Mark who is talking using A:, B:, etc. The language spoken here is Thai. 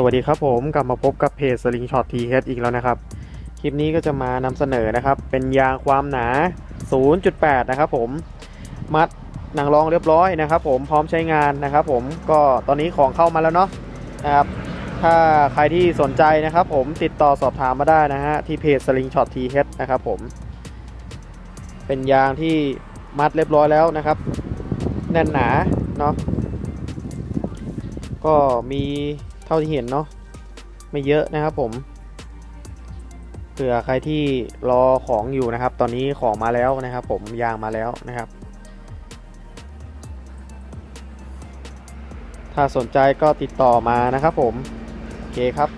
A: สวัสดีครับผมกลับมาพบกับเพจ Slingshot TH อีกแล้วนะครับ คลิปนี้ก็จะมานำเสนอนะครับ เป็นยางความหนา 0.8 นะครับผม มัดหนังรองเรียบร้อยนะครับ ผมพร้อมใช้งานนะครับ ผมก็ตอนนี้ของเข้ามาแล้วเนาะนะครับถ้าใครที่สนใจนะครับ ผมติดต่อสอบถามมาได้นะฮะที่เพจ Slingshot TH นะครับผม เป็นยางที่มัดเรียบร้อยแล้วนะครับ แน่นหนาเนาะ ก็มีเท่าที่เห็นเนาะไม่เยอะนะครับผมเผื่อใครที่รอของอยู่นะครับ ตอนนี้ของมาแล้วนะครับ ผมยางมาแล้วนะครับ ถ้าสนใจก็ติดต่อมานะครับผม โอเคครับ